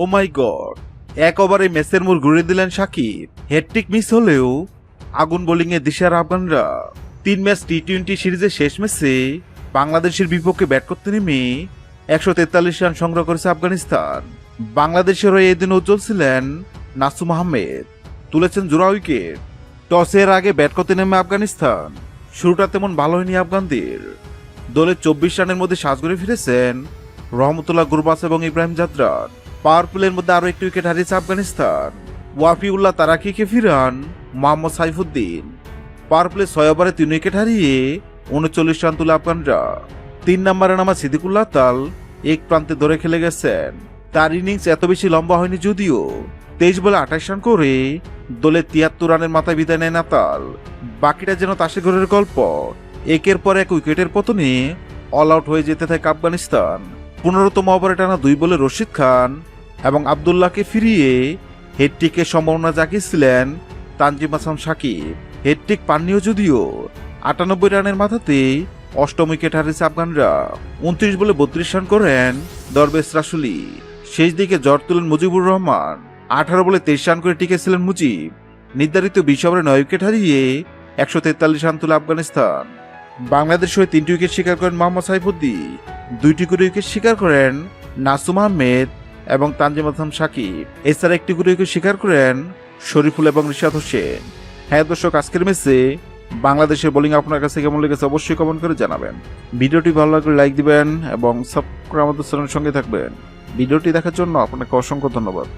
ও মাই god এক ওভারে ম্যাচের মোড় ঘুরে দিলেন সাকিব। হেডটিক মিস হলেও আগুন বোলিংয়ে দিশার আফগানরা। তিন ম্যাচ টি টোয়েন্টি সিরিজের শেষ ম্যাচে বাংলাদেশের বিপক্ষে ব্যাট করতে নেমে একশো তেতাল্লিশ রান সংগ্রহ করেছে আফগানিস্তান। বাংলাদেশের হয়ে এদিন উজ্জ্বল ছিলেন নাসুম আহমেদ। তুলেছেন জোড়া উইকেট। টসের আগে ব্যাট করতে নেমে আফগানিস্তান। শুরুটা তেমন ভালো হয়নি আফগানদের। দলের চব্বিশ রানের মধ্যে সাজগড়ে ফিরেছেন রহমতুল্লাহ গুরবাস এবং ইব্রাহিম জাদরান। পাওয়ার প্লের মধ্যে আরও একটি উইকেট হারিয়েছে আফগানিস্তান। ওয়াফিউল্লাহ তারাকিকে ফিরান মোহাম্মদ সাইফুদ্দিন। পাওয়ার প্লে ছয় ওভারে তিন উইকেট হারিয়ে উনচল্লিশ রান তুলে আফগানরা। তিন নম্বরে নামা সিদ্দিকুল্লাহ তাল এক প্রান্তে ধরে খেলে গেছেন। তার ইনিংস এত বেশি লম্বা হয়নি যদিও। তেইশ বলে আঠাশ রান করে দলের তিয়াত্তর রানের মাথায় বিদায় নেয় নাতাল। বাকিটা যেন তাসে ঘরের গল্প। একের পর এক উইকেটের পতনে অল আউট হয়ে যেতে থাকে আফগানিস্তান। পনেরোতম ওভারে টানা দুই বলে রশিদ খান এবং আবদুল্লাহকে ফিরিয়ে হেডটিকের সম্ভাবনা জাগিয়েছিলেন তানজিম আসাম সাকিব। হেডটিক পাননিও যদিও আটানব্বই রানের মাথাতে অষ্টম উইকেট হারিয়েছে আফগানরা। উনত্রিশ বলে বত্রিশ রান করেন দরবেশ রাসুলি। শেষ দিকে জ্বর তুলেন মুজিবুর রহমান। আঠারো বলে তেইশ রান করে টিকেছিলেন মুজিব। নির্ধারিত বিশ ওভারে নয় উইকেট হারিয়ে একশো তেতাল্লিশ রান তুলে আফগানিস্তান। বাংলাদেশ হয়ে তিনটি উইকেট শিকার করেন মোহাম্মদ সাইফুদ্দিন। দুইটি করে উইকেট শিকার করেন নাসুম আহমেদ এবং তানজিম আসলাম সাকিব। এছাড়া একটি গুরুকে স্বীকার করেন শরীফুল এবং রিশাদ হোসেন। হ্যাঁ দর্শক, আজকের মেসে বাংলাদেশের বোলিং আপনার কাছে কেমন লেগেছে অবশ্যই কমেন্ট করে জানাবেন। ভিডিওটি ভালো লাগলে লাইক দিবেন এবং সাবস্ক্রাইব আমাদের সঙ্গে থাকবেন। ভিডিওটি দেখার জন্য আপনাকে অসংখ্য ধন্যবাদ।